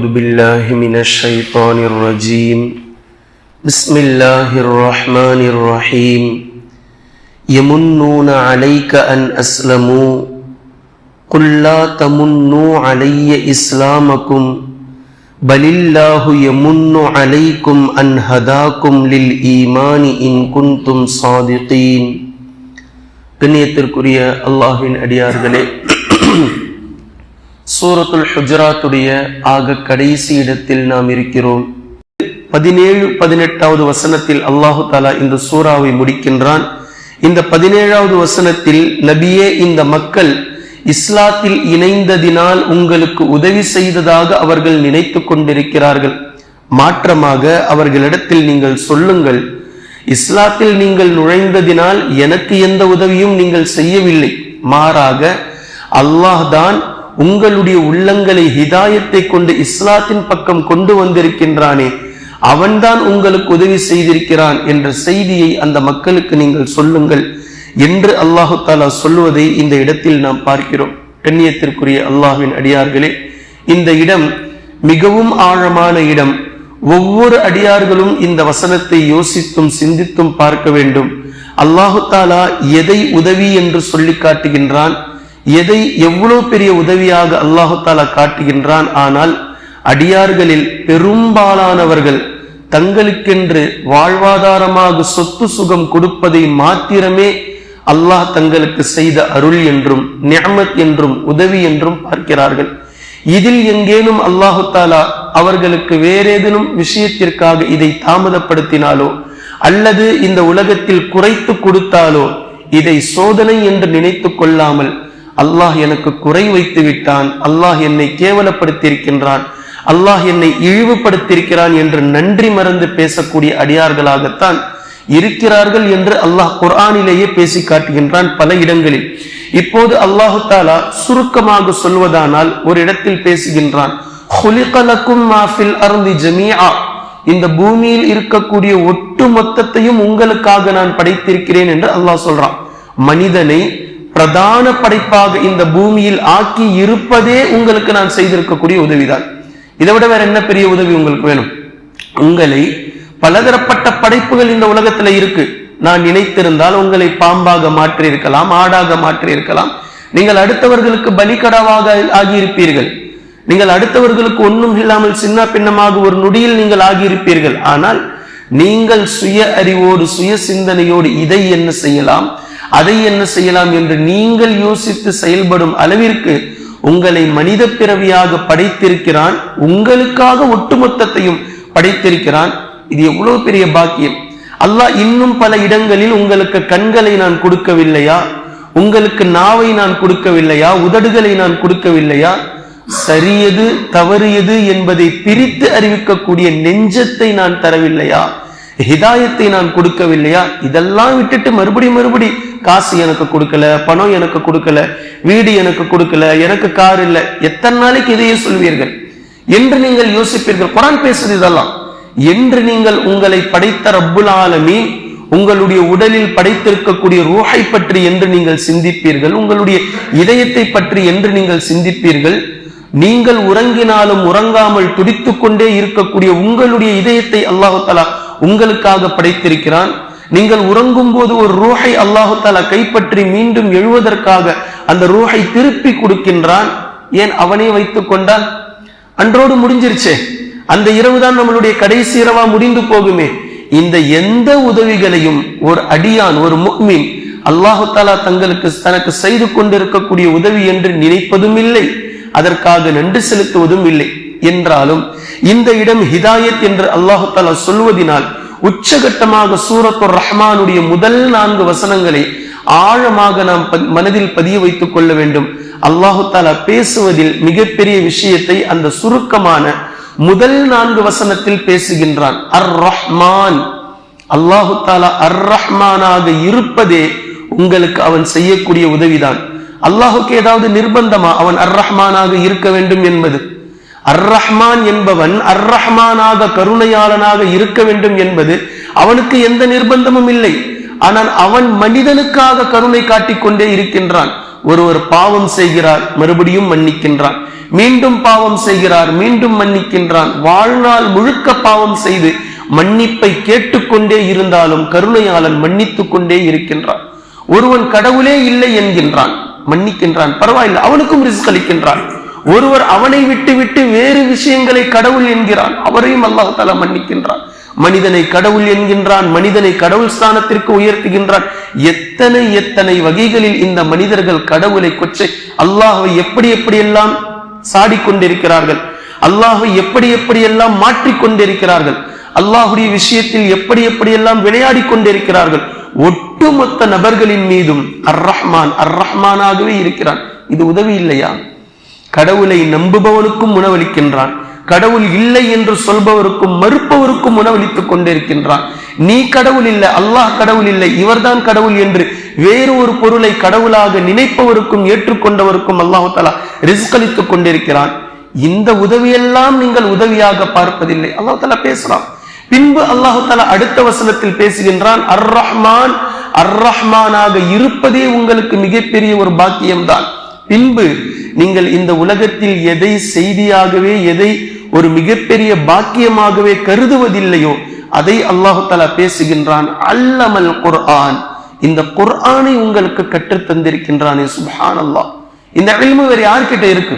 أعوذ بالله من الشيطان الرجيم بسم الله الرحمن الرحيم يمنون عليك أن أسلموا قل لا تمنوا علي إسلامكم بل الله يمن عليكم أن هداكم للإيمان إن كنتم صادقين கண்ணியத்திற்குரிய அல்லாஹ்வின் அடியார்களே சூரத்துல் ஹுஜராத்துடைய ஆக கடைசி இடத்தில் நாம் இருக்கிறோம். பதினேழு பதினெட்டாவது வசனத்தில் அல்லாஹு தாலா இந்த சூறாவை முடிக்கின்றான். இந்த பதினேழாவது வசனத்தில் நபியே இந்த மக்கள் இஸ்லாத்தில் இணைந்ததினால் உங்களுக்கு உதவி செய்ததாக அவர்கள் நினைத்து கொண்டிருக்கிறார்கள். மாற்றமாக அவர்களிடத்தில் நீங்கள் சொல்லுங்கள். இஸ்லாத்தில் நீங்கள் நுழைந்ததினால் எனக்கு எந்த உதவியும் நீங்கள் செய்யவில்லை. மாறாக அல்லாஹ் தான் உங்களுடைய உள்ளங்களை ஹிதாயத்தை கொண்டு இஸ்லாத்தின் பக்கம் கொண்டு வந்திருக்கின்றானே அவன்தான் உங்களுக்கு உதவி செய்திருக்கிறான் என்ற செய்தியை அந்த மக்களுக்கு நீங்கள் சொல்லுங்கள் என்று அல்லாஹு தாலா சொல்லுவதை இந்த இடத்தில் நாம் பார்க்கிறோம். கண்ணியத்திற்குரிய அல்லாஹ்வின் அடியார்களே இந்த இடம் மிகவும் ஆழமான இடம். ஒவ்வொரு அடியார்களும் இந்த வசனத்தை யோசித்தும் சிந்தித்தும் பார்க்க வேண்டும். அல்லாஹு தாலா எதை உதவி என்று சொல்லி காட்டுகின்றான்? எதை எவ்வளவு பெரிய உதவியாக அல்லாஹு தாலா காட்டுகின்றான் ஆனால் அடியார்களில் பெரும்பாலானவர்கள் தங்களுக்கென்று வாழ்வாதாரமாக சொத்து சுகம் கொடுப்பதை மாத்திரமே அல்லாஹ் தங்களுக்கு செய்த அருள் என்றும் நியமத் என்றும் உதவி என்றும் பார்க்கிறார்கள். இதில் எங்கேனும் அல்லாஹு தாலா அவர்களுக்கு வேறேதேனும் விஷயத்திற்காக இதை தாமதப்படுத்தினாலோ அல்லது இந்த உலகத்தில் குறைத்து கொடுத்தாலோ இதை சோதனை என்று நினைத்து கொள்ளாமல் அல்லாஹ் எனக்கு குறை வைத்து விட்டான். அல்லாஹ் என்னை கேவலப்படுத்தியிருக்கின்றான். அல்லாஹ் என்னை இழிவுபடுத்தியிருக்கிறான் என்று நன்றி மறந்து பேசக்கூடிய அடியார்களாகத்தான் இருக்கிறார்கள் என்று அல்லாஹ் குர்ஆனிலேயே பேசி காட்டுகின்றான் பல இடங்களில். இப்போது அல்லாஹு தாலா சுருக்கமாக சொல்வதானால் ஒரு இடத்தில் பேசுகின்றான். இந்த பூமியில் இருக்கக்கூடிய ஒட்டு மொத்தத்தையும் உங்களுக்காக நான் படைத்திருக்கிறேன் என்று அல்லாஹ் சொல்றான். மனிதனை பிரதான படைப்பாக இந்த பூமியில் ஆக்கி இருப்பதே உங்களுக்கு நான் செய்திருக்கக்கூடிய உதவிதான். இதை விட வேற என்ன பெரிய உதவி உங்களுக்கு வேணும்? உங்களை பலதரப்பட்ட படைப்புகள் இந்த உலகத்துல இருக்கு. நான் நினைத்திருந்தால் உங்களை பாம்பாக மாற்றி இருக்கலாம் ஆடாக மாற்றி இருக்கலாம் நீங்கள் அடுத்தவர்களுக்கு பலிகடாவாக ஆகியிருப்பீர்கள். நீங்கள் அடுத்தவர்களுக்கு ஒன்றும் இல்லாமல் சின்ன பின்னமாக ஒரு நொடியில் நீங்கள் ஆகியிருப்பீர்கள். ஆனால் நீங்கள் சுய அறிவோடு சுய சிந்தனையோடு இதை என்ன செய்யலாம்? அதை என்ன செய்யலாம் என்று நீங்கள் யோசித்து செயல்படும் அளவிற்கு உங்களை மனித பிறவியாக படைத்திருக்கிறான் உங்களுக்காக ஒட்டுமொத்தத்தையும் படைத்திருக்கிறான். இது எவ்வளவு பெரிய பாக்கியம். அல்லாஹ் இன்னும் பல இடங்களில் உங்களுக்கு கண்களை நான் கொடுக்கவில்லையா? உங்களுக்கு நாவை நான் கொடுக்கவில்லையா? உதடுகளை நான் கொடுக்கவில்லையா? சரியது தவறு எது என்பதை பிரித்து அறிவிக்கக்கூடிய நெஞ்சத்தை நான் தரவில்லையா? ஹிதாயத்தை நான் கொடுக்கவில்லையா? இதெல்லாம் விட்டுட்டு மறுபடி மறுபடி காசு எனக்கு கொடுக்கல பணம் எனக்கு கொடுக்கல வீடு எனக்கு கொடுக்கல எனக்கு கார் இல்லை. எத்தனை நாளைக்கு இதையே சொல்வீர்கள்? என்று நீங்கள் யோசிப்பீர்கள். குரான் பேசுறது இதெல்லாம். என்று நீங்கள் உங்களை படைத்த ரப்புல் உங்களுடைய உடலில் படைத்திருக்கக்கூடிய ரூஹை பற்றி என்று நீங்கள் சிந்திப்பீர்கள் உங்களுடைய இதயத்தை பற்றி என்று நீங்கள் சிந்திப்பீர்கள். நீங்கள் உறங்கினாலும் உறங்காமல் துடித்துக்கொண்டே இருக்கக்கூடிய உங்களுடைய இதயத்தை அல்லாஹு தலா உங்களுக்காக படைத்திருக்கிறான். நீங்கள் உறங்கும் போது ஒரு ரூஹை அல்லாஹு தாலா கைப்பற்றி மீண்டும் எழுவதற்காக அந்த ரூஹை திருப்பி கொடுக்கின்றான். ஏன் அவனே வைத்துக் கொண்டான்? அன்றோடு முடிஞ்சிருச்சே. அந்த இரவு தான் நம்மளுடைய கடைசி இரவா முடிந்து போகுமே. இந்த எந்த உதவிகளையும் ஒரு அடியான் ஒரு முக்மின் அல்லாஹு தாலா தங்களுக்கு தனக்கு செய்து கொண்டிருக்கக்கூடிய உதவி என்று நினைப்பதும் இல்லை. அதற்காக நன்றி செலுத்துவதும் இல்லை. என்றாலும் இந்த இடம் ஹிதாயத் என்று அல்லாஹு தாலா சொல்வதினால் உச்சகட்டமாக சூரத்துர் ரஹ்மானுடைய முதல் நான்கு வசனங்களை ஆழமாக நாம் மனதில் பதிய வைத்துக் கொள்ள வேண்டும். அல்லாஹு தாலா பேசுவதில் மிகப்பெரிய விஷயத்தை அந்த சுருக்கமான முதல் நான்கு வசனத்தில் பேசுகின்றான். அர் ரஹ்மான் அல்லாஹு தாலா அர் ரஹ்மானாக இருப்பதே உங்களுக்கு அவன் செய்யக்கூடிய உதவிதான். அல்லாஹுக்கு ஏதாவது நிர்பந்தமா? அவன் அர் ரஹ்மானாக இருக்க வேண்டும் என்பது. அர் ரஹ்மான் என்பவன் அர் ரஹ்மானாக கருணையாளனாக இருக்க வேண்டும் என்பது அவனுக்கு எந்த நிர்பந்தமும் இல்லை. ஆனால் அவன் மனிதனுக்காக கருணை காட்டிக் கொண்டே இருக்கின்றான். ஒருவர் பாவம் செய்கிறார் மறுபடியும் மன்னிக்கின்றான். மீண்டும் பாவம் செய்கிறார் மீண்டும் மன்னிக்கின்றான். வாழ்நாள் முழுக்க பாவம் செய்து மன்னிப்பை கேட்டுக்கொண்டே இருந்தாலும் கருணையாளன் மன்னித்துக் கொண்டே இருக்கின்றான். ஒருவன் கடவுளே இல்லை என்கின்றான் மன்னிக்கின்றான். பரவாயில்லை அவனுக்கும் ரிஸ்க் அளிக்கின்றான். ஒருவர் அவனை விட்டு விட்டு வேறு விஷயங்களை கடவுள் என்கிறான். அவரையும் அல்லாஹால மன்னிக்கின்றான். மனிதனை கடவுள் என்கின்றான் மனிதனை கடவுள் ஸ்தானத்திற்கு உயர்த்துகின்றான். எத்தனை எத்தனை வகைகளில் இந்த மனிதர்கள் கடவுளை கொச்சை அல்லாஹை எப்படி எப்படியெல்லாம் சாடிக்கொண்டிருக்கிறார்கள் அல்லாஹை எப்படி எப்படியெல்லாம் மாற்றிக்கொண்டிருக்கிறார்கள் அல்லாஹுடைய விஷயத்தில் எப்படி எப்படியெல்லாம் விளையாடி கொண்டிருக்கிறார்கள் ஒட்டுமொத்த நபர்களின் மீதும் அர் ரஹ்மான் அர் ரஹ்மானாகவே இருக்கிறான். இது உதவி இல்லையா? கடவுளை நம்புபவனுக்கும் உணவளிக்கின்றான். கடவுள் இல்லை என்று சொல்பவருக்கும் மறுப்பவருக்கும் உணவளித்துக் கொண்டிருக்கின்றான். நீ கடவுள் இல்லை அல்லாஹ் கடவுள் இல்லை இவர்தான் கடவுள் என்று வேறு ஒரு பொருளை கடவுளாக நினைப்பவருக்கும் ஏற்றுக்கொண்டவருக்கும் அல்லாஹு தாலா ரிஸ்க் அளித்துக் கொண்டிருக்கிறான். இந்த உதவியெல்லாம் நீங்கள் உதவியாக பார்ப்பதில்லை. அல்லாஹு தாலா பேசலாம் பின்பு அல்லாஹு தாலா அடுத்த வசனத்தில் பேசுகின்றான் அர் ரஹ்மான் அர் ரஹ்மானாக இருப்பதே உங்களுக்கு மிகப்பெரிய ஒரு பாக்கியம்தான். பின்பு நீங்கள் இந்த உலகத்தில் எதை செய்தியாகவே எதை ஒரு மிகப்பெரிய பாக்கியமாகவே கருதுவதில்லையோ அதை அல்லாஹு தாலா பேசுகின்றான். அல்லமல் குர்ஆன். இந்த குர்ஆனை உங்களுக்கு கற்றுத் தந்திருக்கின்றானே அல்லாஹ் இந்த அழிமு வேறு யார்கிட்ட இருக்கு?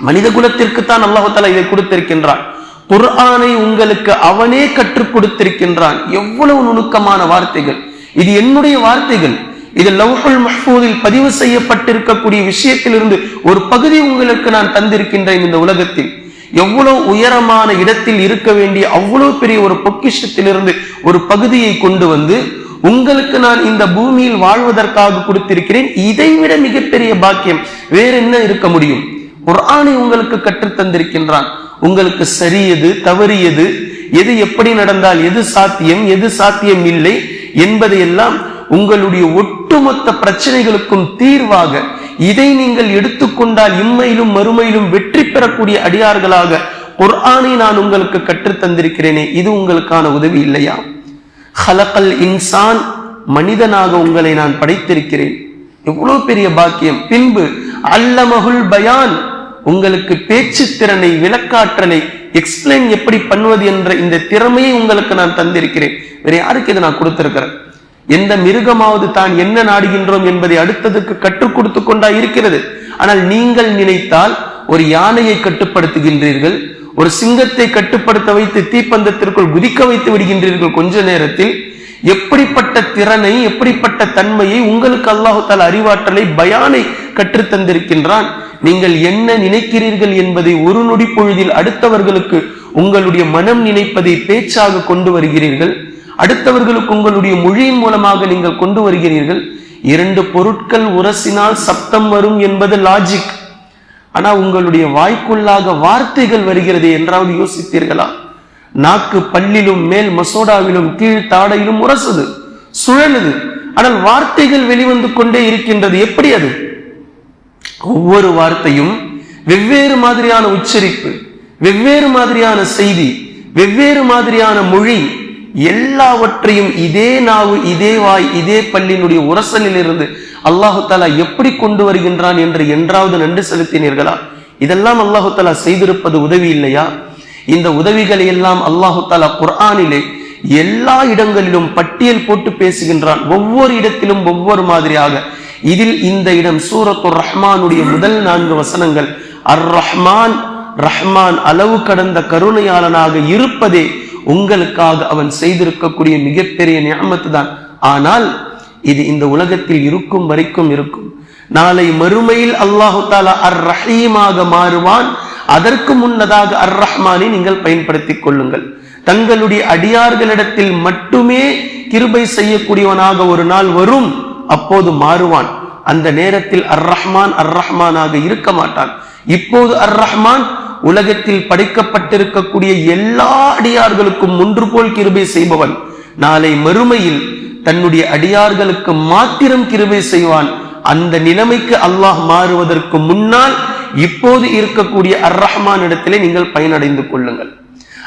மனித குலத்திற்கு தான் அல்லாஹு இதை கொடுத்திருக்கின்றான். குர்ஆனை உங்களுக்கு அவனே கற்றுக் கொடுத்திருக்கின்றான். எவ்வளவு நுணுக்கமான வார்த்தைகள். இது என்னுடைய வார்த்தைகள். இது லவ்ஹுல் மஹ்பூதில் பதிவு செய்யப்பட்டிருக்கக்கூடிய விஷயத்திலிருந்து ஒரு பகுதி உங்களுக்கு நான் தந்திருக்கின்றேன் இந்த உலகத்தில். எவ்வளவு உயரமான இடத்தில் இருக்க வேண்டிய அவ்வளவு பெரிய ஒரு பொக்கிஷத்திலிருந்து ஒரு பகுதியை கொண்டு வந்து உங்களுக்கு நான் இந்த பூமியில் வாழ்வதற்காக கொடுத்திருக்கிறேன். இதைவிட மிகப்பெரிய பாக்கியம் வேற என்ன இருக்க முடியும்? குர்ஆனை உங்களுக்கு கற்றுத்தந்திருக்கின்றான் உங்களுக்கு சரியது தவறியது எது எப்படி நடந்தால் எது சாத்தியம் எது சாத்தியம் இல்லை என்பதையெல்லாம் உங்களுடைய ஒட்டுமொத்த பிரச்சனைகளுக்கும் தீர்வாக இதை நீங்கள் எடுத்துக்கொண்டால் இம்மையிலும் மறுமையிலும் வெற்றி பெறக்கூடிய அடியார்களாக குர்ஆனை நான் உங்களுக்கு கற்றுத் தந்திருக்கிறேனே இது உங்களுக்கான உதவி இல்லையா? ஹலக்கல் இன்சான் மனிதனாக உங்களை நான் படைத்திருக்கிறேன். எவ்வளவு பெரிய பாக்கியம். பின்பு அல்லமகுல் பயான் உங்களுக்கு பேச்சு திறனை விளக்காற்றலை எக்ஸ்பிளைன் எப்படி பண்ணுவது என்ற இந்த திறமையை உங்களுக்கு நான் தந்திருக்கிறேன். வேற யாருக்கு இதை நான் கொடுத்திருக்கிறேன்? எந்த மிருகமாவது தான் என்ன நாடுகின்றோம் என்பதை அடுத்ததுக்கு கற்றுக் கொடுத்து கொண்டா இருக்கிறது. ஆனால் நீங்கள் நினைத்தால் ஒரு யானையை கட்டுப்படுத்துகின்றீர்கள் ஒரு சிங்கத்தை கட்டுப்படுத்த வைத்து தீப்பந்தத்திற்குள் குதிக்க வைத்து விடுகின்றீர்கள் கொஞ்ச நேரத்தில் எப்படிப்பட்ட திறனை எப்படிப்பட்ட தன்மையை உங்களுக்கு அல்லாஹு அறிவாற்றலை பயானை கற்றுத் தந்திருக்கின்றான் நீங்கள் என்ன நினைக்கிறீர்கள் என்பதை ஒரு நொடி பொழுதில் அடுத்தவர்களுக்கு உங்களுடைய மனம் நினைப்பதை பேச்சாக கொண்டு வருகிறீர்கள். அடுத்தவர்களுக்கு உங்களுடைய மொழியின் மூலமாக நீங்கள் கொண்டு வருகிறீர்கள். இரண்டு பொருட்கள் உரசினால் சப்தம் வரும் என்பது லாஜிக் ஆனா உங்களுடைய வாய்க்குள்ளாக வார்த்தைகள் வருகிறது என்றாவது யோசித்தீர்களா? நாக்கு பல்லிலும் மேல் மசோடாவிலும் கீழ் தாடையிலும் உரசுது சுழலுது. ஆனால் வார்த்தைகள் வெளிவந்து கொண்டே இருக்கின்றது எப்படி அது? ஒவ்வொரு வார்த்தையும் வெவ்வேறு மாதிரியான உச்சரிப்பு வெவ்வேறு மாதிரியான செய்தி வெவ்வேறு மாதிரியான மொழி எல்லாவற்றையும் இதே நாவு இதே வாய் இதே பல்லினுடைய உரசலில் இருந்து அல்லாஹு தாலா எப்படி கொண்டு வருகின்றான் என்று என்றாவது நன்றி செலுத்தினீர்களா? இதெல்லாம் அல்லாஹு தாலா செய்திருப்பது உதவி இல்லையா? இந்த உதவிகளை எல்லாம் அல்லாஹு தாலா குர்ஆனிலே எல்லா இடங்களிலும் பட்டியல் போட்டு பேசுகின்றான். ஒவ்வொரு இடத்திலும் ஒவ்வொரு மாதிரியாக. இதில் இந்த இடம் சூரத்துர் ரஹ்மானுடைய முதல் நான்கு வசனங்கள். அர் ரஹ்மான் ரஹ்மான் அளவு கடந்த கருணையாளனாக இருப்பதே உங்களுக்காக அவன் செய்திருக்கக்கூடிய மிகப்பெரிய நியமத்து தான் ஆனால் இது இந்த உலகத்தில் இருக்கும் வரைக்கும் இருக்கும். நாளை மறுமையில் அல்லாஹு தாலா அர் ரஹீமாக மாறுவான். அதற்கு முன்னதாக அர் ரஹ்மானை நீங்கள் பயன்படுத்திக் கொள்ளுங்கள். தங்களுடைய அடியார்களிடத்தில் மட்டுமே கிருபை செய்யக்கூடியவனாக ஒரு நாள் வரும். அப்போது மாறுவான். அந்த நேரத்தில் அர் ரஹ்மான் அர் ரஹ்மானாக இருக்க மாட்டான். இப்போது அர் ரஹ்மான் உலகத்தில் படைக்கப்பட்டிருக்கக்கூடிய எல்லா அடியார்களுக்கும் ஒன்று போல் கிருபை செய்பவன். நாளை மறுமையில் தன்னுடைய அடியார்களுக்கு மாத்திரம் கிருபை செய்வான். அந்த நிலைமைக்கு அல்லாஹ் மாறுவதற்கு முன்னால் இப்போது இருக்கக்கூடிய அர் ரஹ்மான் இடத்திலே நீங்கள் பயனடைந்து கொள்ளுங்கள்.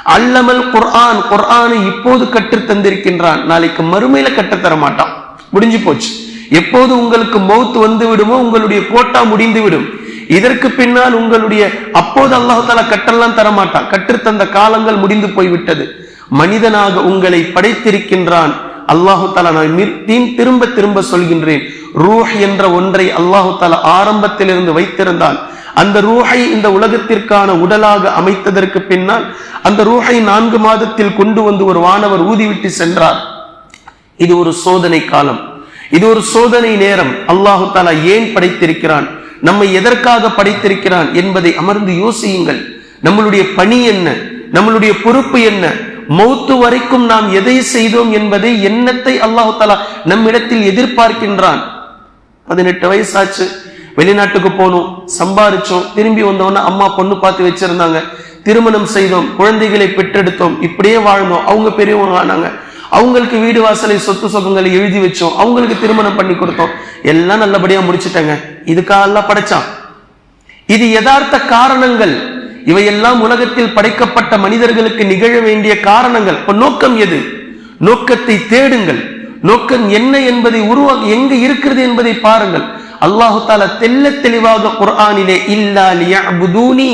அல்லமல் குர்ஆன் குர்ஆனை இப்போது கற்றுத் தந்திருக்கின்றான். நாளைக்கு மறுமையில கற்றுத்தர மாட்டான். முடிஞ்சு போச்சு. எப்போது உங்களுக்கு மௌத் வந்து விடுமோ உங்களுடைய கோட்டா முடிந்து விடும். இதற்கு பின்னால் உங்களுடைய அப்போது அல்லாஹு கட்டெல்லாம் தரமாட்டான். கற்றுத்தந்த காலங்கள் முடிந்து போய்விட்டது. மனிதனாக உங்களை படைத்திருக்கின்றான் அல்லாஹு தாலா நான் திரும்ப திரும்ப சொல்கின்றேன். ரூஹ் என்ற ஒன்றை அல்லாஹு தாலா ஆரம்பத்திலிருந்து வைத்திருந்தான். அந்த ரூஹை இந்த உலகத்திற்கான உடலாக அமைத்ததற்கு பின்னால் அந்த ரூஹை நான்கு மாதத்தில் கொண்டு வந்து ஒரு வானவர் ஊதிவிட்டு சென்றார். இது ஒரு சோதனை காலம். இது ஒரு சோதனை நேரம். அல்லாஹு தாலா ஏன் படைத்திருக்கிறான்? நம்மை எதற்காக படைத்திருக்கிறான் என்பதை அமர்ந்து யோசியுங்கள். நம்மளுடைய பணி என்ன? நம்மளுடைய பொறுப்பு என்ன? மௌத்து வரைக்கும் நாம் எதை செய்தோம் என்பதை எண்ணத்தை அல்லாஹு தாலா நம்மிடத்தில் எதிர்பார்க்கின்றான். பதினெட்டு வயசாச்சு. வெளிநாட்டுக்கு போனோம் சம்பாரிச்சோம். திரும்பி வந்தோன்னா அம்மா பொண்ணு பார்த்து வச்சிருந்தாங்க. திருமணம் செய்தோம் குழந்தைகளை பெற்றெடுத்தோம். இப்படியே வாழ்ந்தோம். அவங்க பெரியவங்க ஆனாங்க. அவங்களுக்கு வீடு வாசலை சொத்து சொகங்களை எழுதி வச்சோம். அவங்களுக்கு திருமணம் பண்ணி கொடுத்தோம். எல்லாம் நல்லபடியா முடிச்சிட்டங்க. இதுக்காக படைச்சான். இது யதார்த்த காரணங்கள். இவையெல்லாம் உலகத்தில் படைக்கப்பட்ட மனிதர்களுக்கு நிகழ வேண்டிய காரணங்கள். இப்ப நோக்கம் எது? நோக்கத்தை தேடுங்கள். நோக்கம் என்ன என்பதை உருவா எங்க இருக்கிறது என்பதை பாருங்கள். அல்லாஹு தாலா தெல்ல தெளிவாக குர்ஆனிலே இல்லா புதூனி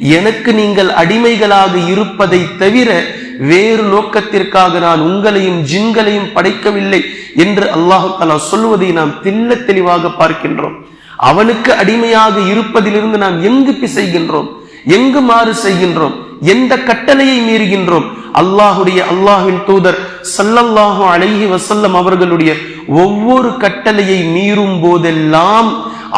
எனக்கு நீங்கள் அடிமைகளாக இருப்பதை தவிர வேறு நோக்கத்திற்காக நான் உங்களையும் ஜின்களையும் படைக்கவில்லை என்று அல்லாஹு தாலா சொல்வதை நாம் தெல்ல தெளிவாக பார்க்கின்றோம். அவனுக்கு அடிமையாக இருப்பதிலிருந்து நாம் எங்கு பிசைகின்றோம்? எங்கு மாறு செய்கின்றோம்? எந்த கட்டளையை மீறுகின்றோம்? அல்லாஹுடைய அல்லாஹின் தூதர் சல்லல்லாஹு அழகி வசல்லம் அவர்களுடைய ஒவ்வொரு கட்டளையை மீறும் போதெல்லாம்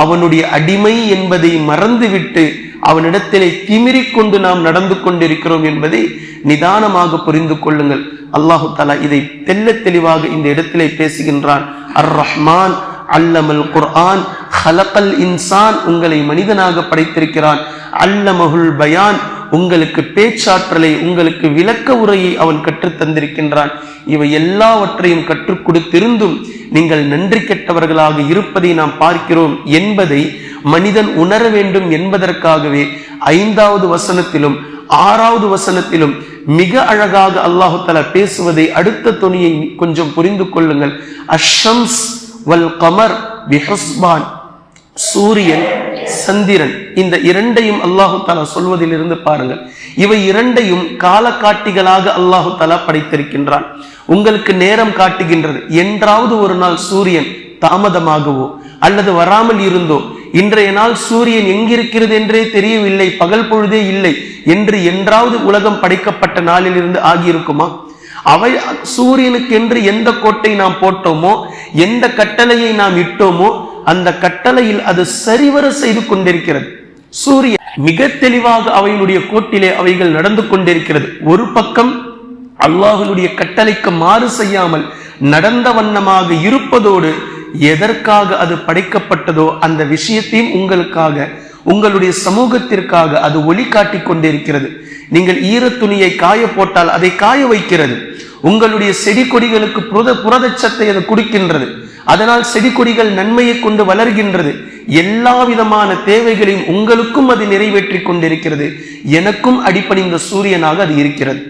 அவனுடைய அடிமை என்பதை மறந்துவிட்டு அவனிடத்திலே திமிரிக் கொண்டு நாம் நடந்து கொண்டிருக்கிறோம் என்பதை நிதானமாக புரிந்து கொள்ளுங்கள். அல்லாஹு தலா இதை தெல்ல தெளிவாக இந்த இடத்திலே பேசுகின்றான். அர் ரஹ்மான் அல்லமல் குர்ஆன் ஹலக்கல் இன்சான் உங்களை மனிதனாக படைத்திருக்கிறான். அல்லமஹுல் பயான் உங்களுக்கு பேச்சாற்றலை உங்களுக்கு விளக்க உரையை அவன் கற்றுத் தந்திருக்கின்றான். இவை எல்லாவற்றையும் கற்றுக் கொடுத்திருந்தும் நீங்கள் நன்றி கெட்டவர்களாக இருப்பதை நாம் பார்க்கிறோம் என்பதை மனிதன் உணர வேண்டும் என்பதற்காகவே ஐந்தாவது வசனத்திலும் ஆறாவது வசனத்திலும் மிக அழகாக அல்லாஹு தலா பேசுவதை அடுத்த துணியை கொஞ்சம் புரிந்து கொள்ளுங்கள். அஷம்ஸ் வல் கமர் சூரியன் சந்திரன். இந்த இரண்டையும் அல்லாஹு தாலா சொல்வதிலிருந்து பாருங்கள். இவை இரண்டையும் காலக்காட்டிகளாக அல்லாஹு தாலா படைத்திருக்கின்றான். உங்களுக்கு நேரம் காட்டுகின்றது. என்றாவது ஒரு நாள் சூரியன் தாமதமாகவோ அல்லது வராமல் இருந்தோ இன்றைய நாள் சூரியன் எங்கிருக்கிறது என்றே தெரியவில்லை பகல் பொழுதே இல்லை என்று என்றாவது உலகம் படைக்கப்பட்ட நாளிலிருந்து ஆகியிருக்குமா? அவை சூரியனுக்கென்று எந்த கோட்டை நாம் போட்டோமோ எந்த கட்டளையை நாம் இட்டோமோ அந்த கட்டளையில் அது சரிவர செய்து கொண்டிருக்கிறது. சூரியன் மிக தெளிவாக அவைகளுடைய கோட்டிலே அவைகள் நடந்து கொண்டிருக்கிறது. ஒரு பக்கம் அல்லாஹனுடைய கட்டளைக்கு மாறு செய்யாமல் நடந்த வண்ணமாக இருப்பதோடு எதற்காக அது படைக்கப்பட்டதோ அந்த விஷயத்தையும் உங்களுக்காக உங்களுடைய சமூகத்திற்காக அது ஒளி காட்டி கொண்டிருக்கிறது. நீங்கள் ஈர துணியை காய போட்டால் அதை காய வைக்கிறது. உங்களுடைய செடி கொடிகளுக்கு புரத புரதச்சத்தை அது குடிக்கின்றது. அதனால் செடி கொடிகள் நன்மையை கொண்டு வளர்கின்றது. எல்லா விதமான தேவைகளையும் உங்களுக்கும் அது நிறைவேற்றி கொண்டிருக்கிறது. எனக்கும் அடிப்படைந்த சூரியனாக அது இருக்கிறது.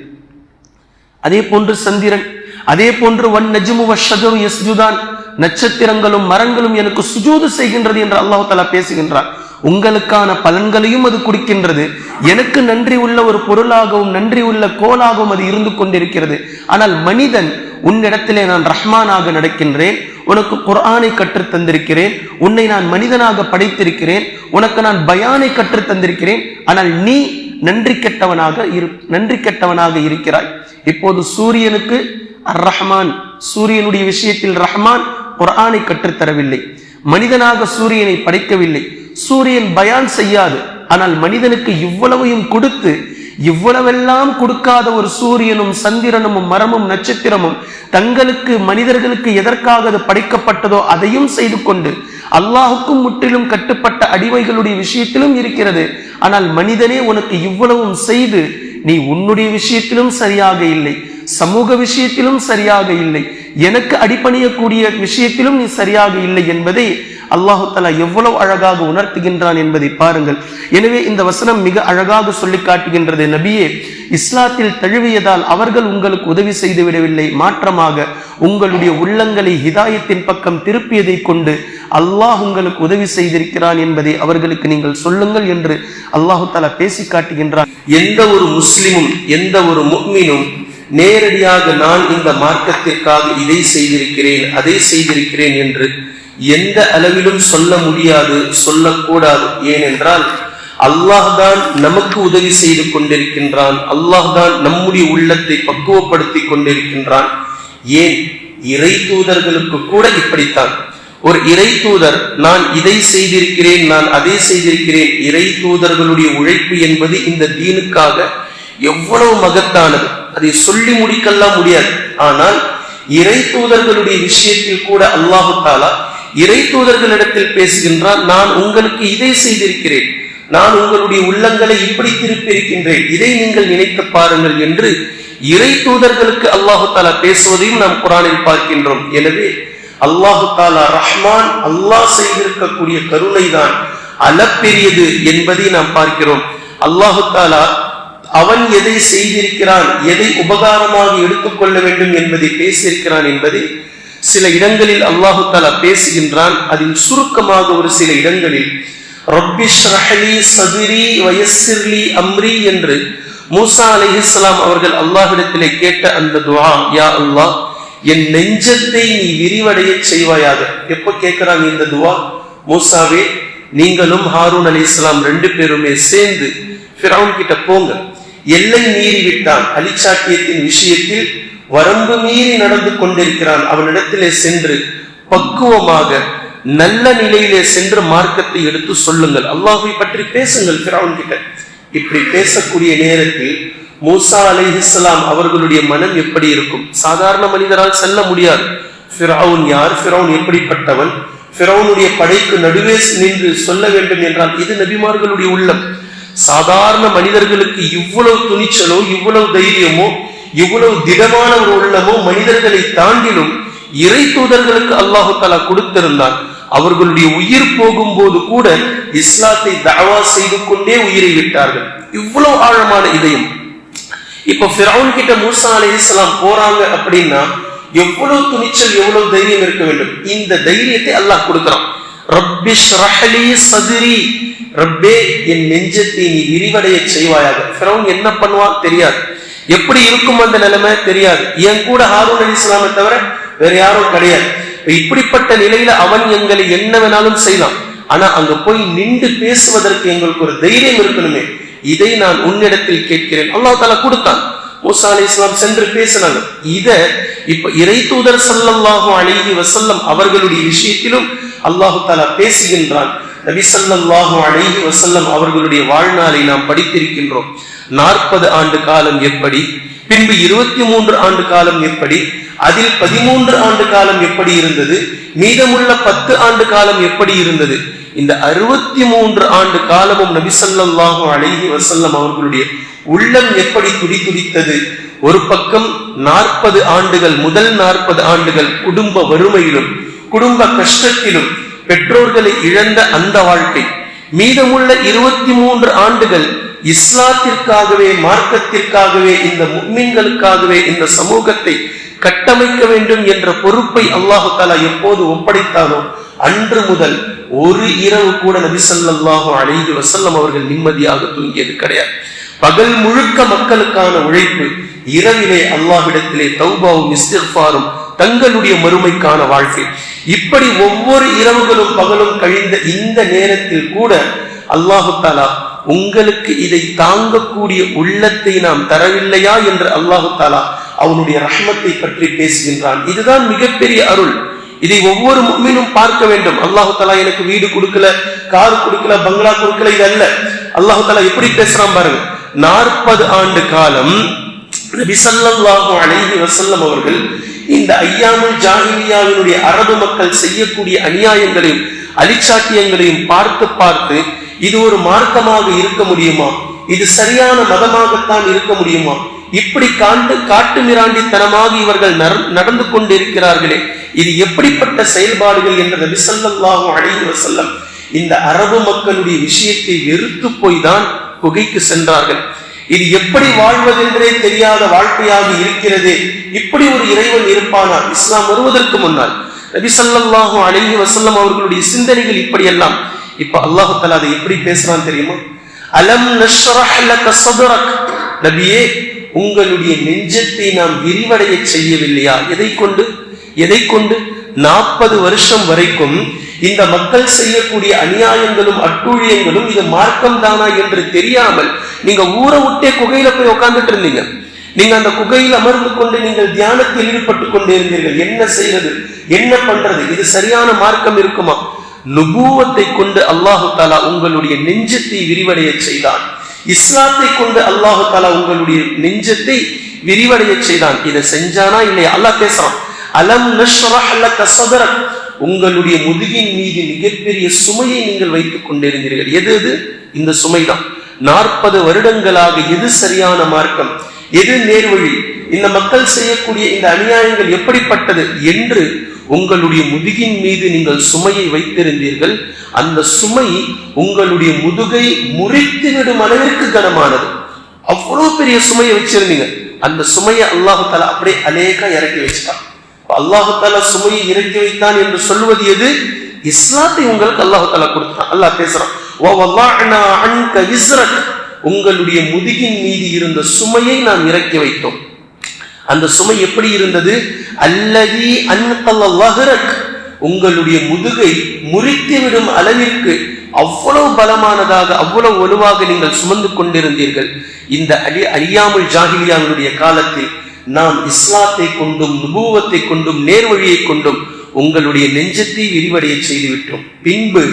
அதே போன்று சந்திரன் அதே போன்று வன் நஜ்முவ வஷஜரு யஸ்ஜுதான். நட்சத்திரங்களும் மரங்களும் எனக்கு சுஜூது செய்கின்றது என்று அல்லாஹ் பேசுகின்றார் உங்களுக்கான பலன்களையும் அது கொடுக்கின்றது. எனக்கு நன்றி உள்ள ஒரு பொருளாகவும் நன்றி உள்ள கோலாகவும் அது இருந்து கொண்டிருக்கிறது. ஆனால் மனிதன் உன்னிடத்திலே நான் ரஹ்மானாக நடக்கின்றேன் உனக்கு குர்ஆனை கற்றுத் தந்திருக்கிறேன் உன்னை நான் மனிதனாக படைத்திருக்கிறேன் உனக்கு நான் பயானை கற்றுத் தந்திருக்கிறேன் ஆனால் நீ நன்றி கெட்டவனாக இரு நன்றி கெட்டவனாக இருக்கிறாய். இப்போது சூரியனுக்கு அர் ரஹ்மான் சூரியனுடைய விஷயத்தில் ரஹ்மான் குர்ஆனை கற்றுத்தரவில்லை மனிதனாக சூரியனை படைக்கவில்லை. சூரியன் பயான் செய்யாது ஆனால் மனிதனுக்கு இவ்வளவையும் கொடுத்து இவ்வளவெல்லாம் கொடுக்காத ஒரு சூரியனும் சந்திரனும் மரமும் நட்சத்திரமும் தங்களுக்கு மனிதர்களுக்கு எதற்காக அது படைக்கப்பட்டதோ அதையும் செய்து கொண்டு அல்லாஹுக்கும் முற்றிலும் கட்டுப்பட்ட அடிமைகளுடைய விஷயத்திலும் இருக்கிறது. ஆனால் மனிதனே உனக்கு இவ்வளவும் செய்து நீ உன்னுடைய விஷயத்திலும் சரியாக இல்லை சமூக விஷயத்திலும் சரியாக இல்லை எனக்கு அடிப்பணியக்கூடிய விஷயத்திலும் நீ சரியாக இல்லை என்பதை அல்லாஹு தலா எவ்வளவு அழகாக உணர்த்துகின்றான் என்பதை பாருங்கள். எனவே இந்த வசனம் மிக அழகாக சொல்லி காட்டுகின்றது. நபியே இஸ்லாத்தில் தழுவியதால் அவர்கள் உங்களுக்கு உதவி செய்து விடவில்லை. மாற்றமாக உங்களுடைய உள்ளங்களை ஹிதாயத்தின் பக்கம் திருப்பியதை கொண்டு அல்லாஹ் உங்களுக்கு உதவி செய்திருக்கிறான் என்பதை அவர்களுக்கு நீங்கள் சொல்லுங்கள் என்று அல்லாஹு தலா பேசி காட்டுகின்றான். எந்த ஒரு முஸ்லிமும் எந்த ஒரு முக்மினும் நேரடியாக நான் இந்த மார்க்கத்திற்காக இதை செய்திருக்கிறேன் அதை செய்திருக்கிறேன் என்று எந்த அளவிலும் சொல்ல முடியாது சொல்லக்கூடாது. ஏனென்றால் அல்லாஹ் தான் நமக்கு உதவி செய்து கொண்டிருக்கின்றான். அல்லாஹ் தான் நம்முடைய உள்ளத்தை பக்குவப்படுத்தி கொண்டிருக்கின்றான். ஏன்? இறை தூதர்களுக்கு கூட இப்படித்தான். ஒரு இறை தூதர் நான் இதை செய்திருக்கிறேன் நான் அதை செய்திருக்கிறேன். இறை தூதர்களுடைய உழைப்பு என்பது இந்த தீனுக்காக எவ்வளவு மகத்தானது. அதை சொல்லி முடிக்கலாம் முடியாது. ஆனால் இறை தூதர்களுடைய விஷயத்தில் கூட அல்லாஹு தாலா இறை தூதர்களிடத்தில் பேசுகின்றார் நான் உங்களுக்கு இதை செய்திருக்கிறேன். நான் உங்களுடைய உள்ளங்களை இப்படி திருப்பியிருக்கின்றேன் இதை நீங்கள் நினைத்து பாருங்கள் என்று இறை தூதர்களுக்கு அல்லாஹு தாலா பேசுவதையும் நாம் குரானில் பார்க்கின்றோம். எனவே அல்லாஹு தாலா ரஹ்மான் அல்லாஹ் செய்திருக்கக்கூடிய கருணை தான் அளப்பெரியது என்பதை நாம் பார்க்கிறோம். அல்லாஹு தாலா அவன் எதை செய்திருக்கிறான் எதை உபகாரமாக எடுத்துக்கொள்ள வேண்டும் என்பதை பேசியிருக்கிறான் என்பதை சில இடங்களில் அல்லாஹு தாலா பேசுகின்றான். அதில் சுருக்கமாக ஒரு சில இடங்களில் ரப்பிஷ் ரஹலி சதுரி வயசிர்லி அம்ரி என்று மூசா அலிஹிஸ்லாம் அவர்கள் அல்லாஹிடத்திலே கேட்ட அந்த துவா யா அல்லாஹ் என் நெஞ்சத்தை நீ விரிவடைய செய்வாயாக. எப்ப கேட்கிறாங்க இந்த துவா மூசாவே நீங்களும் ஹாரூன் அலி இஸ்லாம் ரெண்டு பேருமே சேர்ந்து ஃபிரவுன் கிட்ட போங்க. எல்லை மீறி விட்டான் அலிச்சாட்டியத்தின் விஷயத்தில் வரம்பு மீறி நடந்து கொண்டிருக்கிறான். அவனிடத்திலே சென்று பக்குவமாக நல்ல நிலையிலே சென்று மார்க்கத்தை எடுத்து சொல்லுங்கள். அல்லாஹை பற்றி பேசுங்கள் பிராவன் கிட்ட. இப்படி பேசக்கூடிய நேரத்தில் மூசா அலை இஸ்லாம் அவர்களுடைய மனம் எப்படி இருக்கும்? சாதாரண மனிதரால் செல்ல முடியாது. ஃபிரௌன் யார்? ஃபிரௌன் எப்படிப்பட்டவன்? ஃபிரவுனுடைய படைக்கு நடுவே நின்று சொல்ல வேண்டும் என்றால் இது நபிமார்களுடைய உள்ளம். சாதாரண மனிதர்களுக்கு இவ்வளவு துணிச்சலோ இவ்வளவு தைரியமோ இவ்வளவு திடமான ஒரு உள்ளமோ மனிதர்களை தாண்டிலும் இறை தூதர்களுக்கு அல்லாஹு தாலா கொடுத்திருந்தான். அவர்களுடைய உயிர் போகும்போது கூட இஸ்லாத்தை தாவா செய்து கொண்டே உயிரை விட்டார்கள். இவ்வளவு ஆழமான இதயம். இப்ப ஃபிரவுன் கிட்ட மூசா அலி இஸ்லாம் போறாங்க அப்படின்னா எவ்வளவு துணிச்சல் எவ்வளவு தைரியம் இருக்க வேண்டும்? இந்த தைரியத்தை அல்லாஹ் கொடுக்கிறான். ரப்பிஷ் ரஹலி சதுரி. ரப்பே என் நெஞ்சத்தை நீ விரிவடைய செய்வாயாக. ஃபிரவுன் என்ன பண்ணுவான் தெரியாது. எப்படி இருக்கும் அந்த நிலைமை தெரியாது. என் கூட ஹாரூன் அலி இஸ்லாமை தவிர வேற யாரும் கிடையாது. இப்படிப்பட்ட நிலையில அவன் எங்களை என்ன வேணாலும் செய்யலாம். ஆனா அங்க போய் நின்று பேசுவதற்கு எங்களுக்கு ஒரு தைரியம் இருக்கணுமே. இதை நான் உன்னிடத்தில் கேட்கிறேன். அல்லா தாலா கொடுத்தான். மூசா அலி இஸ்லாம் சென்று பேசினாங்க. இத இப்ப இறை தூதர் சல்லல்லாஹு அழகி வசல்லம் அவர்களுடைய விஷயத்திலும் அல்லாஹு தாலா பேசுகின்றான். நபி சல்லாஹு அலிஹி வசல்லம் அவர்களுடைய வாழ்நாளை நாம் படித்திருக்கின்றோம். நாற்பது ஆண்டு காலம் எப்படி? பின்பு இருபத்தி மூன்று ஆண்டு காலம் எப்படி? அதில் பதிமூன்று ஆண்டு காலம் எப்படி இருந்தது? மீதமுள்ள பத்து ஆண்டு காலம் எப்படி இருந்தது? இந்த அறுபத்தி மூன்று ஆண்டு காலமும் நபிசல்லாஹு அழகி வசல்லம் அவர்களுடைய உள்ளம் எப்படி துடி துடித்தது? ஒரு பக்கம் நாற்பது ஆண்டுகள் முதல் நாற்பது ஆண்டுகள் குடும்ப வறுமையிலும் குடும்ப கஷ்டத்திலும் பெற்றோர்களை இழந்த அந்த வாழ்க்கை. மீதமுள்ள இருபத்தி மூன்று ஆண்டுகள் இஸ்லாத்திற்காகவே மார்க்கத்திற்காகவே இந்த முக்மீன்களுக்காகவே இந்த சமூகத்தை கட்டமைக்க வேண்டும் என்ற பொறுப்பை அல்லாஹு தாலா எப்போது ஒப்படைத்தானோ அன்று முதல் ஒரு இரவு கூட நபி ஸல்லல்லாஹு அலைஹி வசல்லம் அவர்கள் நிம்மதியாக தூங்கியது கிடையாது. பகல் முழுக்க மக்களுக்கான உழைப்பு இரவிலே அல்லாஹிடத்திலே தௌபாவும் இஸ்திஃபாரும் தங்களுடைய மறுமைக்கான வாழ்க்கை. இப்படி ஒவ்வொரு இரவுகளும் பகலும் கழிந்த இந்த நேரத்தில் கூட அல்லாஹு தாலா உங்களுக்கு இதை தாங்கக்கூடிய உள்ளத்தை நாம் தரவில்லையா என்று அல்லாஹு தாலா அவனுடைய ரஷ்மத்தை பற்றி பேசுகின்றான். இதுதான் மிகப்பெரிய அருள். இதை ஒவ்வொரு முக்மீனும் பார்க்க வேண்டும். அல்லாஹு தாலா எனக்கு வீடு கொடுக்கல கார் கொடுக்கல பங்களா கொடுக்கல இது அல்ல. அல்லாஹு தாலா எப்படி பேசுறான் பாருங்க. நாற்பது ஆண்டு காலம் நபிசல்லாஹு அலைஹி வசல்லம் அவர்கள் இந்த ஐயாமுல் ஜாகிலியாவினுடைய அரபு மக்கள் செய்யக்கூடிய அநியாயங்களையும் அலிச்சாட்டியங்களையும் பார்த்து பார்த்து இது ஒரு மார்க்கமாக இருக்க முடியுமா? இது சரியான மதமாகத்தான் இருக்க முடியுமா? இப்படி காண்டு காட்டு மிராண்டித்தனமாக இவர்கள் நடந்து கொண்டிருக்கிறார்களே இது எப்படிப்பட்ட செயல்பாடுகள் என்ற நபி ஸல்லல்லாஹு அலைஹி இந்த அரபு மக்களுடைய விஷயத்தை வெறுத்து போய் தான் குகைக்கு சென்றார்கள். இது எப்படி வாழ்வதென்றே தெரியாத வாழ்க்கையாக இருக்கிறது. இப்படி ஒரு இறைவன் இருப்பானா இஸ்லாம் வருவதற்கு முன்னால். நபி சல்லாஹூ அலஹி வசல்லம் அவர்களுடைய சிந்தனைகள் இப்படி எல்லாம் இப்ப அல்லாஹு தலா அதை எப்படி பேசுறான் தெரியுமா? அலம் நபியே உங்களுடைய நெஞ்சத்தை நாம் விரிவடைய செய்யவில்லையா? எதை கொண்டு? எதை கொண்டு? நாற்பது வருஷம் வரைக்கும் இந்த மக்கள் செய்யக்கூடிய அநியாயங்களும் அட்டூழியங்களும் இது மார்க்கம் தானா என்று தெரியாமல் நீங்க ஊரை விட்டே குகையில போய் உட்கார்ந்துட்டு இருந்தீங்க. நீங்க அந்த குகையில் அமர்ந்து கொண்டு நீங்கள் தியானத்தில் ஈடுபட்டு கொண்டே இருந்தீர்கள். என்ன செய்வது? என்ன பண்றது? இது சரியான மார்க்கம் இருக்குமா? நுபூவத்தை கொண்டு அல்லாஹு தாலா உங்களுடைய நெஞ்சத்தை விரிவடைய செய்தான். இஸ்லாத்தை கொண்டு அல்லாஹு தாலா உங்களுடைய நெஞ்சத்தை விரிவடைய செய்தான். இதை செஞ்சானா இல்லையா? அல்லாஹ் பேசுறான் அலம் நஷ்ரஹ் லக சதரக் உங்களுடைய முதுகின் மீது மிகப்பெரிய சுமையை நீங்கள் வைத்துக் கொண்டிருந்தீர்கள். எது எது இந்த சுமைதான். நாற்பது வருடங்களாக எது சரியான மார்க்கம்? எது நேர்வழி? இந்த மக்கள் செய்யக்கூடிய இந்த அநியாயங்கள் எப்படிப்பட்டது என்று உங்களுடைய முதுகின் மீது நீங்கள் சுமையை வைத்திருந்தீர்கள். அந்த சுமை உங்களுடைய முதுகை முறித்து விடும் அளவிற்கு கனமானது. அவ்வளவு பெரிய சுமையை வச்சிருந்தீங்க. அந்த சுமையை அல்லாஹு தலா அப்படியே அநேகா இறக்கி வச்சுட்டான். அல்லாஹால சுமையை இறக்கி வைத்தான் என்று சொல்வது எது? இஸ்லாத்தை உங்களுக்கு அல்லாஹால கொடுத்தான். அல்லாஹ் பேசுறான் விஸ்ரக்." உங்களுடைய முதுகின் மீது இருந்த சுமையை நாம் இறக்கி வைத்தோம். அந்த சுமை எப்படி இருந்தது? அல்லதி அன்கல்ல உங்களுடைய முதுகை முறித்துவிடும் அளவிற்கு அவ்வளவு பலமானதாக அவ்வளவு வலுவாக நீங்கள் சுமந்து கொண்டிருந்தீர்கள். இந்த அழி அழியாமல் ஜாகிலியாவுடைய காலத்தில் நாம் இஸ்லாத்தை கொண்டும் நுபூவத்தை கொண்டும் நேர்வழியை கொண்டும் உங்களுடைய நெஞ்சத்தை விரிவடைய செய்துவிட்டோம். பின்பு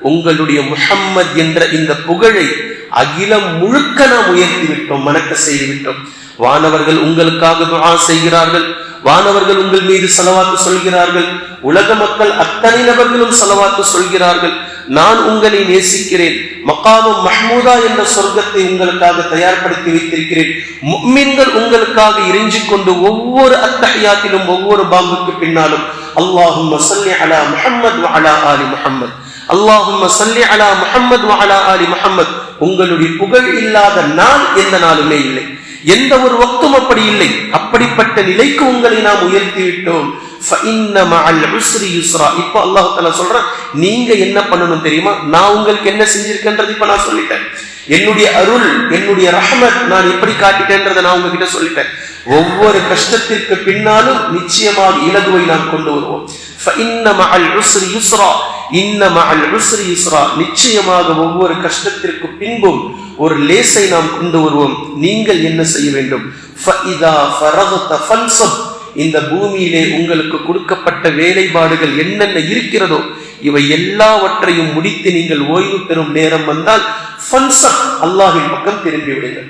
உங்களுடைய முஹம்மத் என்ற இந்த புகழை அகிலம் முழுக்க நாம் உயர்த்தி விட்டோம் மணக்க செய்து விட்டோம் வானவர்கள் உங்களுக்காக துஆ செய்கிறார்கள். வானவர்கள் உங்கள் மீது செலவாத்து சொல்கிறார்கள். உலக மக்கள் அத்தனை நபர்களும் செலவாத்து சொல்கிறார்கள். நான் உங்களை நேசிக்கிறேன். மக்காமும் மஹ்மூதா என்ற சொர்க்கத்தை உங்களுக்காக தயார்படுத்தி வைத்திருக்கிறேன். உங்களுக்காக இறைஞ்சிக் கொண்டு ஒவ்வொரு அத்தஹியாத்திலும் ஒவ்வொரு பாம்புக்கு பின்னாலும் அல்லாஹும் அலா முஹம்மது அலா ஆலி முஹம்மத். அல்லாஹும் அலா முஹம்மது அலா ஆலி முஹம்மத். உங்களுடைய புகழ் இல்லாத நாள் எந்த நாளுமே இல்லை. எந்த ஒரு வக்தும் அப்படி இல்லை. அப்படிப்பட்ட நிலைக்கு உங்களை நாம் உயர்த்தி விட்டோம். இப்போ அல்லாஹு தாலா சொல்றான் என்ன பண்ணணும் தெரியுமா? நான் உங்களுக்கு என்ன செஞ்சிருக்கேன்றது இப்ப நான் சொல்லிட்டேன். என்னுடைய அருள் என்னுடைய ரஹமத் நான் எப்படி காட்டிட்டேன்றதை நான் உங்ககிட்ட சொல்லிட்டேன். ஒவ்வொரு கஷ்டத்திற்கு பின்னாலும் நிச்சயமாக இலகுவை நாம் கொண்டு வருவோம். நிச்சயமாக ஒவ்வொரு கஷ்டத்திற்கு பின்பும் ஒரு லேசை நாம் கொண்டு வருவோம். நீங்கள் என்ன செய்ய வேண்டும்? இந்த பூமியிலே உங்களுக்கு கொடுக்கப்பட்ட வேலைப்பாடுகள் என்னென்ன இருக்கிறதோ இவை எல்லாவற்றையும் முடித்து நீங்கள் ஓய்வு பெறும் நேரம் வந்தால் ஃபன்சப் அல்லாஹ்வின் பக்கம் திரும்பி விடுங்கள்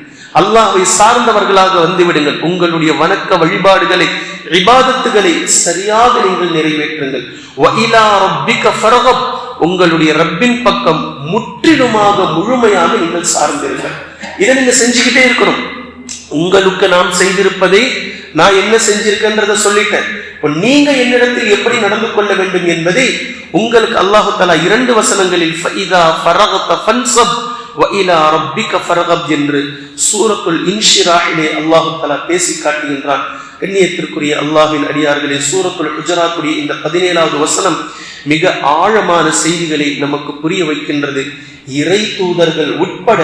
சார்ந்தவர்களாக வந்து விடுங்கள் உங்களுடைய வணக்க வழிபாடுகளை விவாதத்துகளை சரியாக நீங்கள் நிறைவேற்றுங்கள். உங்களுடைய ரப்பின் பக்கம் முற்றிலுமாக முழுமையாக நீங்கள் சார்ந்திருங்கள். இதை நீங்க செஞ்சுக்கிட்டே இருக்கணும். உங்களுக்கு நாம் செய்திருப்பதை நான் என்ன செஞ்சிருக்கேன்றத சொல்லிட்டேன். இப்போ நீங்க என்னிடத்தில் எப்படி நடந்து கொள்ள வேண்டும் என்பதை உங்களுக்கு அல்லாஹு தலா இரண்டு வசனங்களில் என்று சூரத்துல் இன்ஷிராஹிலே அல்லாஹு தஆலா பேசி காட்டுகின்றான். கண்ணியத்திற்குரிய அல்லாஹின் அடியார்களே சூரத்துல் குஜராத்துடைய இந்த பதினேழாவது வசனம் மிக ஆழமான செய்திகளை நமக்கு புரிய வைக்கின்றது. இறை தூதர்கள் உட்பட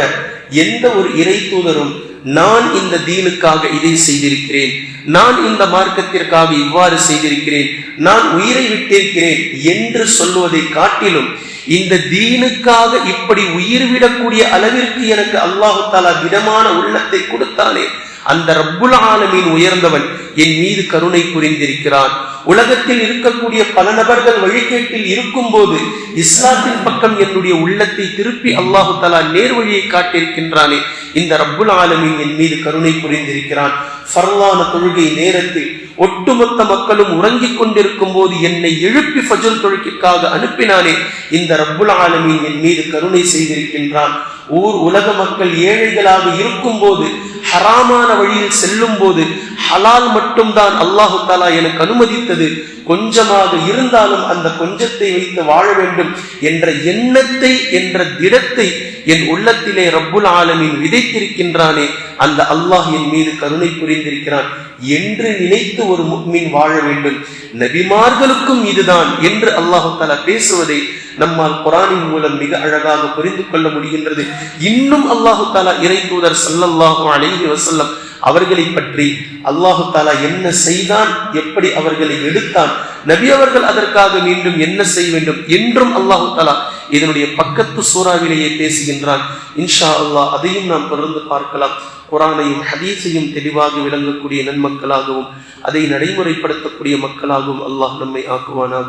எந்த ஒரு இறை தூதரும் நான் இந்த தீனுக்காக இதை செய்திருக்கிறேன். நான் இந்த மார்க்கத்திற்காக இவ்வாறு செய்திருக்கிறேன். நான் உயிரை விட்டிருக்கிறேன் என்று சொல்லுவதை காட்டிலும் இந்த தீனுக்காக இப்படி உயிர் விடக்கூடிய அளவிற்கு எனக்கு அல்லாஹு தாலா திடமான உள்ளத்தை கொடுத்தானே. அந்த ரப்புல் ஆலமீன் உயர்ந்தவன் என் மீது கருணை புரிந்திருக்கிறான். உலகத்தில் இருக்கக்கூடிய பல நபர்கள் வழிகேட்டில் இருக்கும் போது இஸ்லாத்தின் பக்கம் என்னுடைய உள்ளத்தை திருப்பி அல்லாஹு தலா நேர் வழியை காட்டியிருக்கின்றானே. இந்த ரப்புல் ஆலமீன் என் மீது கருணை புரிந்திருக்கிறான். சரளான தொழுகை நேரத்தில் ஒட்டுமொத்த மக்களும் உறங்கிக் கொண்டிருக்கும் போது என்னை எழுப்பி ஃபஜல் தொழுகைக்காக அனுப்பினானே. இந்த ரப்புல் ஆலமீன் என் மீது கருணை செய்திருக்கின்றான். ஊர் உலக மக்கள் ஏழைகளாக இருக்கும் போது ஹராமான வழியில் செல்லும் போது ஹலால் மட்டும்தான் அல்லாஹு தாலா எனக்கு அனுமதித்தது. கொஞ்சமாக இருந்தாலும் அந்த கொஞ்சத்தை வைத்து வாழ வேண்டும் என்ற எண்ணத்தை என்ற திடத்தை என் உள்ளத்திலே ரப்புல் ஆலமின் விதைத்திருக்கின்றானே அந்த அல்லாஹ் என் மீது கருணை புரிந்திருக்கிறான் என்று நினைத்து ஒரு முக்மின் வாழ வேண்டும். நபிமார்களுக்கும் இதுதான் என்று அல்லாஹு தாலா பேசுவதை நம்மால் குரானின் மூலம் மிக அழகாக புரிந்து கொள்ள முடிகின்றது. இன்னும் அல்லாஹு தாலா இறை தூதர் சல்லல்லாஹு அலைஹி வசல்லம் அவர்களை பற்றி அல்லாஹு தாலா என்ன செய்தான் எப்படி அவர்களை எடுத்தான் நபி அவர்கள் அதற்காக மீண்டும் என்ன செய்ய வேண்டும் என்றும் அல்லாஹு தாலா இதனுடைய பக்கத்து சூறாவிலேயே பேசுகின்றான். இன்ஷா அல்லாஹ் அதையும் நாம் தொடர்ந்து பார்க்கலாம். குரானையும் ஹதீஸையும் தெளிவாக விளங்கக்கூடிய நன்மக்களாகவும் அதை நடைமுறைப்படுத்தக்கூடிய மக்களாகவும் அல்லாஹ் நம்மை ஆக்குவானாக.